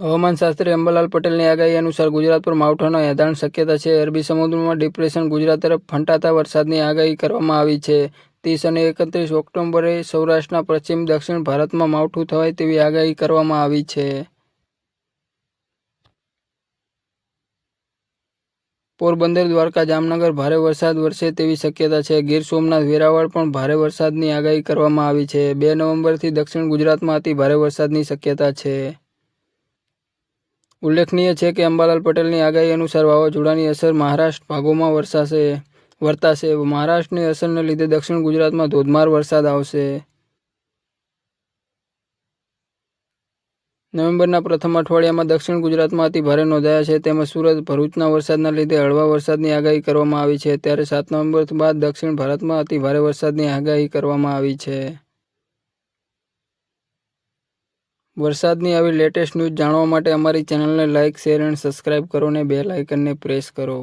હવામાનશાસ્ત્રી અંબાલાલ પટેલની આગાહી અનુસાર ગુજરાત પર માવઠાનો યથાર્થ શક્યતા છે. અરબી સમુદ્રમાં ડિપ્રેશન ગુજરાત તરફ ફંટાતા વરસાદની આગાહી કરવામાં આવી છે. ત્રીસ અને એકત્રીસ ઓક્ટોબરે સૌરાષ્ટ્રના પશ્ચિમ દક્ષિણ ભારતમાં માવઠું થવાય તેવી આગાહી કરવામાં આવી છે. પોરબંદર, દ્વારકા, જામનગર ભારે વરસાદ વરસે તેવી શક્યતા છે. ગીર સોમનાથ, વેરાવળ પણ ભારે વરસાદની આગાહી કરવામાં આવી છે. બે નવેમ્બરથી દક્ષિણ ગુજરાતમાં અતિ ભારે વરસાદની શક્યતા છે. ઉલ્લેખનીય છે કે અંબાલાલ પટેલની આગાહી અનુસાર વાવાઝોડાની અસર મહારાષ્ટ્ર ભાગોમાં વરસાશે, વર્તાશે. મહારાષ્ટ્રની અસરને લીધે દક્ષિણ ગુજરાતમાં ધોધમાર વરસાદ આવશે. નવેમ્બરના પ્રથમ અઠવાડિયામાં દક્ષિણ ગુજરાતમાં અતિ ભારે નોંધાયા છે. તેમજ સુરત ભરૂચના વરસાદના લીધે હળવા વરસાદની આગાહી કરવામાં આવી છે. ત્યારે સાત નવેમ્બર બાદ દક્ષિણ ભારતમાં અતિ ભારે વરસાદની આગાહી કરવામાં આવી છે. વરસાદની આવી લેટેસ્ટ ન્યૂઝ જાણવા માટે અમારી ચેનલને લાઇક, શેર અને સબસ્ક્રાઇબ કરો અને બેલ આઇકનને પ્રેસ કરો.